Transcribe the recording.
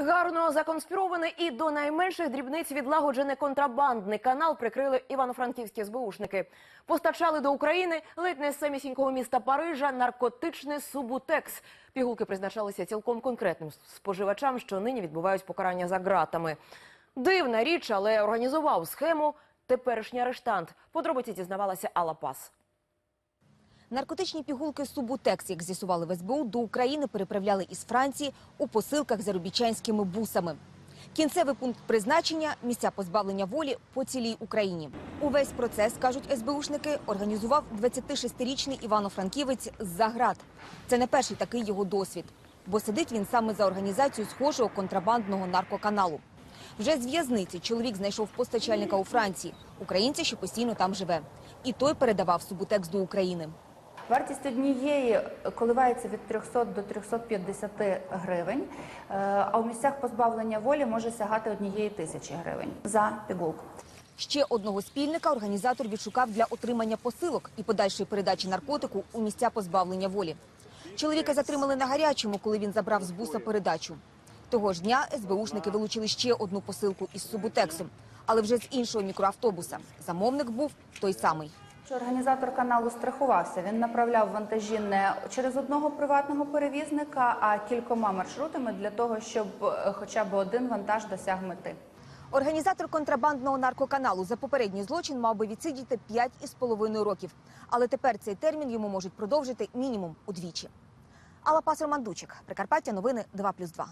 Гарно законспірований і до найменших дрібниць відлагоджений контрабандний канал прикрили івано-франківські СБУшники. Постачали до України ледь не з самісінького міста Парижа наркотичний субутекс. Пігулки призначалися цілком конкретним споживачам, що нині відбувають покарання за ґратами. Дивна річ, але організував схему теперішній арештант. Подробиці дізнавалася Алла Пас. Наркотичні пігулки Субутекс, як з'ясували в СБУ, до України переправляли із Франції у посилках заробітчанськими бусами. Кінцевий пункт призначення – місця позбавлення волі по цілій Україні. Увесь процес, кажуть СБУшники, організував 26-річний Івано-Франківець з-за. Це не перший такий його досвід, бо сидить він саме за організацію схожого контрабандного наркоканалу. Вже з в'язниці чоловік знайшов постачальника у Франції, українця, що постійно там живе. І той передавав Субутекс до України. Вартість однієї коливається від 300 до 350 гривень, е, а у місцях позбавлення волі може сягати однієї тисячі гривень за пігулку. Ще одного спільника організатор відшукав для отримання посилок і подальшої передачі наркотику у місця позбавлення волі. Чоловіка затримали на гарячому, коли він забрав з буса передачу. Того ж дня СБУшники вилучили ще одну посилку із субутексом, але вже з іншого мікроавтобуса. Замовник був той самий. Що Організатор каналу страхувався. Він направляв вантажі не через одного приватного перевізника, а кількома маршрутами для того, щоб е, хоча б один вантаж досяг мети. Організатор контрабандного наркоканалу за попередній злочин мав би відсидіти 5,5 років. Але тепер цей термін йому можуть продовжити мінімум удвічі. Алла Пас Роман Дучик, Прикарпаття, новини 2+,2.